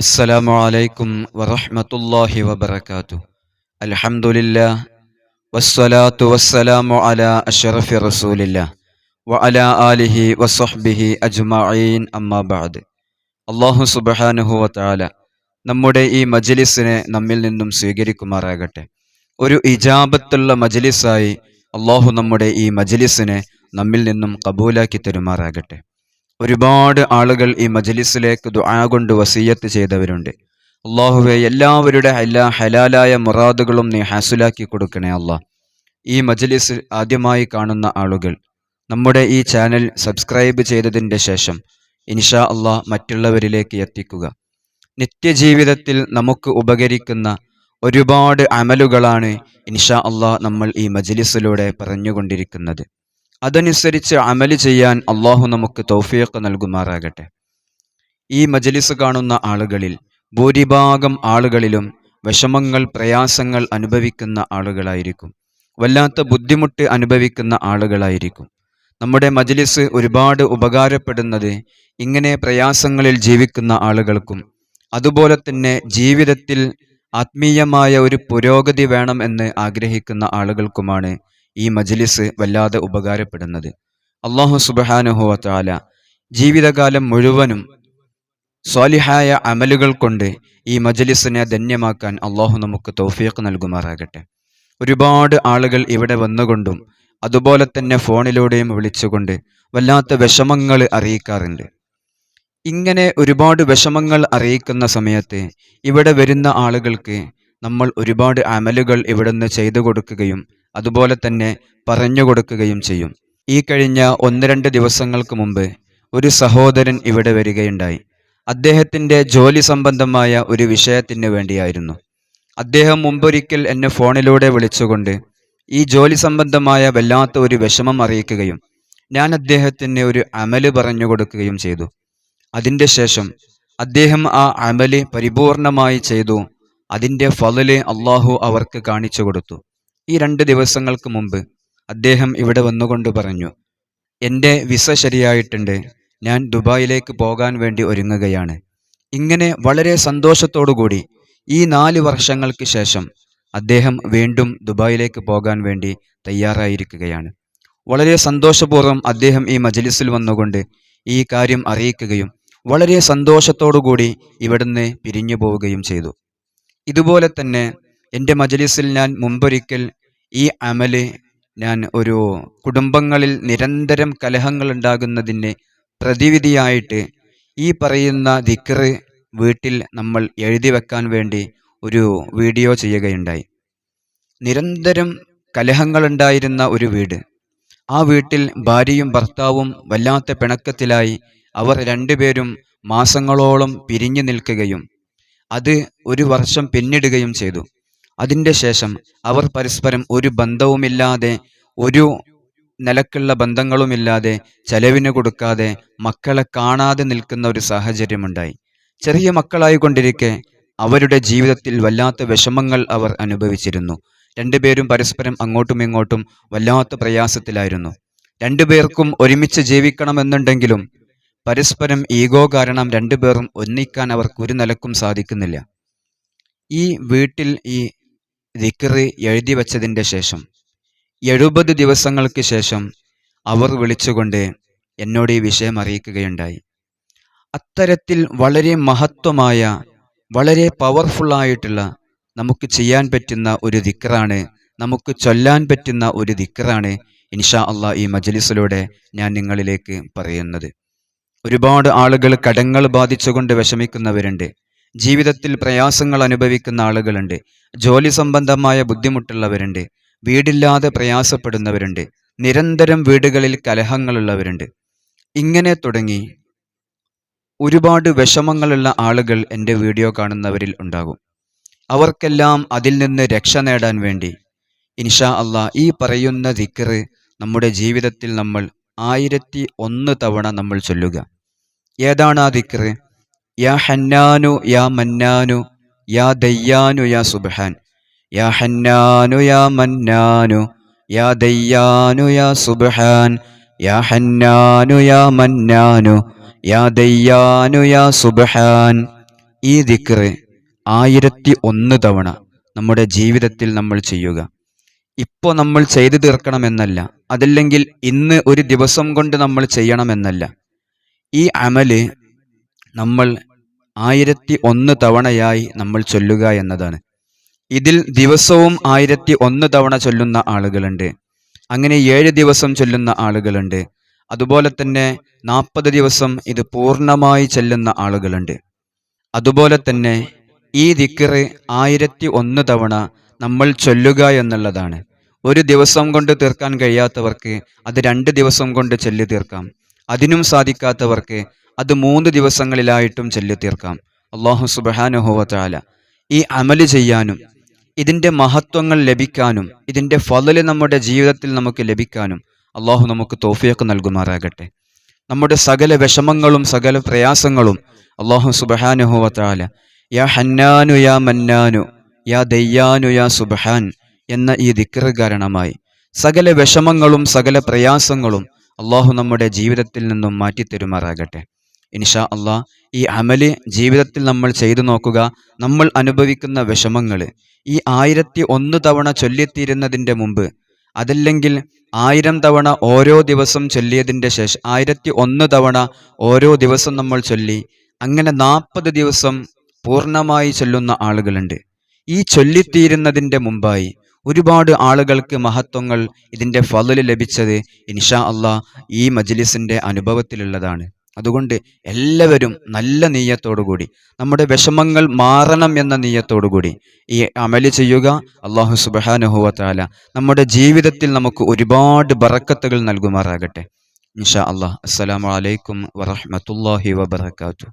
السلام عليكم ورحمة الله وبركاته الحمد لله والصلاة والسلام على أشرف رسول الله وعلى آله وصحبه أجمعين أما بعد അള്ളാഹു സുബഹാനുഹു വത്താല നമ്മുടെ ഈ മജലിസിനെ നമ്മിൽ നിന്നും സ്വീകരിക്കുമാറാകട്ടെ ഒരു ഇജാബത്തുള്ള മജലിസായി അള്ളാഹു നമ്മുടെ ഈ മജലിസിനെ നമ്മിൽ നിന്നും കബൂലാക്കി തരുമാറാകട്ടെ ഒരുപാട് ആളുകൾ ഈ മജലിസിലേക്ക് ദുആ കൊണ്ട് വസീയത്ത് ചെയ്തവരുണ്ട്. അള്ളാഹുവെ എല്ലാവരുടെ എല്ലാ ഹലാലായ മുറാദുകളും നീ ഹാസുലാക്കി കൊടുക്കണേ അള്ളാഹ് ഈ മജലിസ് ആദ്യമായി കാണുന്ന ആളുകൾ നമ്മുടെ ഈ ചാനൽ സബ്സ്ക്രൈബ് ചെയ്തതിന്റെ ശേഷം ഇൻഷാ അള്ളാഹ് മറ്റുള്ളവരിലേക്ക് എത്തിക്കുക. നിത്യജീവിതത്തിൽ നമുക്ക് ഉപകരിക്കുന്ന ഒരുപാട് അമലുകളാണ് ഇൻഷാ അള്ളാഹ് നമ്മൾ ഈ മജലിസിലൂടെ പറഞ്ഞുകൊണ്ടിരിക്കുന്നത്. അതനുസരിച്ച് അമൽ ചെയ്യാൻ അള്ളാഹു നമുക്ക് തൗഫീഖ് നൽകുമാറാകട്ടെ. ഈ മജലിസ് കാണുന്ന ആളുകളിൽ ഭൂരിഭാഗം ആളുകളിലും വിഷമങ്ങൾ പ്രയാസങ്ങൾ അനുഭവിക്കുന്ന ആളുകളായിരിക്കും. വല്ലാത്ത ബുദ്ധിമുട്ട് അനുഭവിക്കുന്ന ആളുകളായിരിക്കും. നമ്മുടെ മജലിസ് ഒരുപാട് ഉപകാരപ്പെടുന്നത് ഇങ്ങനെ പ്രയാസങ്ങളിൽ ജീവിക്കുന്ന ആളുകൾക്കും അതുപോലെ തന്നെ ജീവിതത്തിൽ ആത്മീയമായ ഒരു പുരോഗതി വേണം എന്ന് ആഗ്രഹിക്കുന്ന ആളുകൾക്കുമാണ് ഈ മജ്ലിസ് വല്ലാതെ ഉപകാരപ്പെടുന്നത്. അള്ളാഹു സുബാനുഹുവല ജീവിതകാലം മുഴുവനും സ്വാലിഹായ അമലുകൾ കൊണ്ട് ഈ മജ്ലിസിനെ ധന്യമാക്കാൻ അള്ളാഹു നമുക്ക് തൗഫീഖ് നൽകുമാറാകട്ടെ. ഒരുപാട് ആളുകൾ ഇവിടെ വന്നുകൊണ്ടും അതുപോലെ തന്നെ ഫോണിലൂടെയും വിളിച്ചുകൊണ്ട് വല്ലാത്ത വിഷമങ്ങൾ അറിയിക്കാറുണ്ട്. ഇങ്ങനെ ഒരുപാട് വിഷമങ്ങൾ അറിയിക്കുന്ന സമയത്ത് ഇവിടെ വരുന്ന ആളുകൾക്ക് നമ്മൾ ഒരുപാട് അമലുകൾ ഇവിടുന്ന് ചെയ്തു കൊടുക്കുകയും അതുപോലെ തന്നെ പറഞ്ഞു കൊടുക്കുകയും ചെയ്യും. ഈ കഴിഞ്ഞ ഒന്ന് രണ്ട് ദിവസങ്ങൾക്ക് മുമ്പ് ഒരു സഹോദരൻ ഇവിടെ വരികയുണ്ടായി. അദ്ദേഹത്തിന്റെ ജോലി സംബന്ധമായ ഒരു വിഷയത്തിന് വേണ്ടിയായിരുന്നു. അദ്ദേഹം മുമ്പൊരിക്കൽ എന്നെ ഫോണിലൂടെ വിളിച്ചുകൊണ്ട് ഈ ജോലി സംബന്ധമായ വല്ലാത്ത ഒരു വിഷമം അറിയിക്കുകയും ഞാൻ അദ്ദേഹത്തിന് ഒരു അമൽ പറഞ്ഞു കൊടുക്കുകയും ചെയ്തു. അതിന്റെ ശേഷം അദ്ദേഹം ആ അമൽ പരിപൂർണമായി ചെയ്തു. അതിന്റെ ഫലല് അള്ളാഹു അവർക്ക് കാണിച്ചു കൊടുത്തു. ഈ രണ്ട് ദിവസങ്ങൾക്ക് മുമ്പ് അദ്ദേഹം ഇവിടെ വന്നുകൊണ്ട് പറഞ്ഞു എന്റെ വിസ ശരിയായിട്ടുണ്ട്. ഞാൻ ദുബായിലേക്ക് പോകാൻ വേണ്ടി ഒരുങ്ങുകയാണ്. ഇങ്ങനെ വളരെ സന്തോഷത്തോടുകൂടി ഈ നാല് വർഷങ്ങൾക്ക് ശേഷം അദ്ദേഹം വീണ്ടും ദുബായിലേക്ക് പോകാൻ വേണ്ടി തയ്യാറായിരിക്കുകയാണ്. വളരെ സന്തോഷപൂർവം അദ്ദേഹം ഈ മജലിസിൽ വന്നുകൊണ്ട് ഈ കാര്യം അറിയിക്കുകയും വളരെ സന്തോഷത്തോടുകൂടി ഇവിടുന്ന് പിരിഞ്ഞു പോവുകയും ചെയ്തു. ഇതുപോലെ തന്നെ എന്റെ മജലിസിൽ ഞാൻ മുമ്പൊരിക്കൽ ഈ അമൽ ഞാൻ ഒരു കുടുംബങ്ങളിൽ നിരന്തരം കലഹങ്ങൾ ഉണ്ടാകുന്നതിന് പ്രതിവിധിയായിട്ട് ഈ പറയുന്ന ദിക്കറ് വീട്ടിൽ നമ്മൾ എഴുതി വെക്കാൻ വേണ്ടി ഒരു വീഡിയോ ചെയ്യുകയുണ്ടായി. നിരന്തരം കലഹങ്ങളുണ്ടായിരുന്ന ഒരു വീട്. ആ വീട്ടിൽ ഭാര്യയും ഭർത്താവും വല്ലാത്ത പിണക്കത്തിലായി അവർ രണ്ടുപേരും മാസങ്ങളോളം പിരിഞ്ഞു നിൽക്കുകയും അത് ഒരു വർഷം പിന്നിടുകയും ചെയ്തു. അതിന്റെ ശേഷം അവർ പരസ്പരം ഒരു ബന്ധവുമില്ലാതെ ഒരു നിലക്കുള്ള ബന്ധങ്ങളുമില്ലാതെ ചെലവിന് കൊടുക്കാതെ മക്കളെ കാണാതെ നിൽക്കുന്ന ഒരു സാഹചര്യമുണ്ടായി. ചെറിയ മക്കളായിക്കൊണ്ടിരിക്കെ അവരുടെ ജീവിതത്തിൽ വല്ലാത്ത വിഷമങ്ങൾ അവർ അനുഭവിച്ചിരുന്നു. രണ്ടുപേരും പരസ്പരം അങ്ങോട്ടും ഇങ്ങോട്ടും വല്ലാത്ത പ്രയാസത്തിലായിരുന്നു. രണ്ടുപേർക്കും ഒരുമിച്ച് ജീവിക്കണമെന്നുണ്ടെങ്കിലും പരസ്പരം ഈഗോ കാരണം രണ്ടുപേരും ഒന്നിക്കാൻ അവർക്ക് ഒരു നിലക്കും സാധിക്കുന്നില്ല. ഈ വീട്ടിൽ ഈ ദിക്കറ് എഴുതി വച്ചതിന്റെ ശേഷം എഴുപത് ദിവസങ്ങൾക്ക് ശേഷം അവർ വിളിച്ചുകൊണ്ട് എന്നോട് ഈ വിഷയം അറിയിക്കുകയുണ്ടായി. അത്തരത്തിൽ വളരെ മഹത്വമായ വളരെ പവർഫുള്ളായിട്ടുള്ള നമുക്ക് ചെയ്യാൻ പറ്റുന്ന ഒരു ദിക്റാണ് നമുക്ക് ചൊല്ലാൻ പറ്റുന്ന ഒരു ദിക്റാണ് ഇൻഷാ അള്ളാഹ് ഈ മജലിസിലൂടെ ഞാൻ നിങ്ങളിലേക്ക് പറയുന്നത്. ഒരുപാട് ആളുകൾ കടങ്ങൾ ബാധിച്ചുകൊണ്ട് വിഷമിക്കുന്നവരുണ്ട്. ജീവിതത്തിൽ പ്രയാസങ്ങൾ അനുഭവിക്കുന്ന ആളുകളുണ്ട്. ജോലി സംബന്ധമായ ബുദ്ധിമുട്ടുള്ളവരുണ്ട്. വീടില്ലാതെ പ്രയാസപ്പെടുന്നവരുണ്ട്. നിരന്തരം വീടുകളിൽ കലഹങ്ങളുള്ളവരുണ്ട്. ഇങ്ങനെ തുടങ്ങി ഒരുപാട് വിഷമങ്ങളുള്ള ആളുകൾ എന്റെ വീഡിയോ കാണുന്നവരിൽ ഉണ്ടാകും. അവർക്കെല്ലാം അതിൽ നിന്ന് രക്ഷ നേടാൻ വേണ്ടി ഇൻഷാ അള്ളാ ഈ പറയുന്ന ദിക്കറ് നമ്മുടെ ജീവിതത്തിൽ നമ്മൾ ആയിരത്തി ഒന്ന് തവണ നമ്മൾ ചൊല്ലുക. ഏതാണ് ആ ദിക്കറ് യാ ഹന്നാനു യാ മന്നാനു യാ ദയ്യാനു യാ സുബ്ഹാൻ. യാ ഹന്നാനു യാ മന്നാനു യാ ദയ്യാനു യാ സുബ്ഹാൻ. യാ ഹന്നാനു യാ മന്നാനു യാ ദയ്യാനു യാ സുബ്ഹാൻ. ഈ ദിക്റ് ആയിരത്തി ഒന്ന് തവണ നമ്മുടെ ജീവിതത്തിൽ നമ്മൾ ചെയ്യുക. ഇപ്പോൾ നമ്മൾ ചെയ്തു തീർക്കണമെന്നല്ല. അതല്ലെങ്കിൽ ഇന്ന് ഒരു ദിവസം കൊണ്ട് നമ്മൾ ചെയ്യണമെന്നല്ല. ഈ അമൽ നമ്മൾ ആയിരത്തി ഒന്ന് തവണയായി നമ്മൾ ചൊല്ലുക എന്നതാണ്. ഇതിൽ ദിവസവും ആയിരത്തി ഒന്ന് തവണ ചൊല്ലുന്ന ആളുകളുണ്ട്. അങ്ങനെ ഏഴ് ദിവസം ചൊല്ലുന്ന ആളുകളുണ്ട്. അതുപോലെ തന്നെ നാൽപ്പത് ദിവസം ഇത് പൂർണമായി ചെല്ലുന്ന ആളുകളുണ്ട്. അതുപോലെ തന്നെ ഈ ദിക്കറ് ആയിരത്തി ഒന്ന് തവണ നമ്മൾ ചൊല്ലുക എന്നുള്ളതാണ്. ഒരു ദിവസം കൊണ്ട് തീർക്കാൻ കഴിയാത്തവർക്ക് അത് രണ്ട് ദിവസം കൊണ്ട് ചൊല്ലി തീർക്കാം അതിനും സാധിക്കാത്തവർക്ക് അത് മൂന്ന് ദിവസങ്ങളിലായിട്ടും ചൊല്ലി തീർക്കാം അള്ളാഹു സുബഹാനുഹോവത്താല ഈ അമൽ ചെയ്യാനും ഇതിന്റെ മഹത്വങ്ങൾ ലഭിക്കാനും ഇതിന്റെ ഫലല് നമ്മുടെ ജീവിതത്തിൽ നമുക്ക് ലഭിക്കാനും അള്ളാഹു നമുക്ക് തോഫിയൊക്കെ നൽകുമാറാകട്ടെ. നമ്മുടെ സകല വിഷമങ്ങളും സകല പ്രയാസങ്ങളും അള്ളാഹു സുബഹാനുഹോവത്താല യാ ഹന്നാനു യാ മന്നാനു യാ ദയ്യാനു യാ സുബഹാൻ എന്ന ഈ ദിക്കറ് കാരണമായി സകല വിഷമങ്ങളും സകല പ്രയാസങ്ങളും അള്ളാഹു നമ്മുടെ ജീവിതത്തിൽ നിന്നും മാറ്റിത്തരുമാറാകട്ടെ. ഇൻഷാ അള്ളാ ഈ അമൽ ജീവിതത്തിൽ നമ്മൾ ചെയ്തു നോക്കുക നമ്മൾ അനുഭവിക്കുന്ന വിഷമങ്ങൾ ഈ ആയിരത്തി ഒന്ന് തവണ ചൊല്ലിത്തീരുന്നതിന്റെ മുമ്പ് അതല്ലെങ്കിൽ ആയിരം തവണ ഓരോ ദിവസം ചൊല്ലിയതിന്റെ ശേഷം ആയിരത്തി ഒന്ന് തവണ ഓരോ ദിവസം നമ്മൾ ചൊല്ലി അങ്ങനെ നാൽപ്പത് ദിവസം പൂർണമായി ചൊല്ലുന്ന ആളുകളുണ്ട്. ഈ ചൊല്ലിത്തീരുന്നതിന്റെ മുമ്പായി ഒരുപാട് ആളുകൾക്ക് മഹത്വങ്ങൾ ഇതിന്റെ ഫലൽ ലഭിച്ചത് ഇൻഷാ അള്ളാഹ് ഈ മജ്ലിസിന്റെ അനുഭവത്തിലുള്ളതാണ്. അതുകൊണ്ട് എല്ലാവരും നല്ല നീയത്തോടുകൂടി നമ്മുടെ വിഷമങ്ങൾ മാറണം എന്ന നീയത്തോടുകൂടി ഈ അമൽ ചെയ്യുക. അള്ളാഹു സുബാനുഹുവത്താല നമ്മുടെ ജീവിതത്തിൽ നമുക്ക് ഒരുപാട് ബറക്കത്തുകൾ നൽകുമാറാകട്ടെ. ഇൻഷാ അള്ളാഹ്. അസ്സലാമലൈക്കും വറഹമത്തല്ലാഹി വബർക്കാത്തു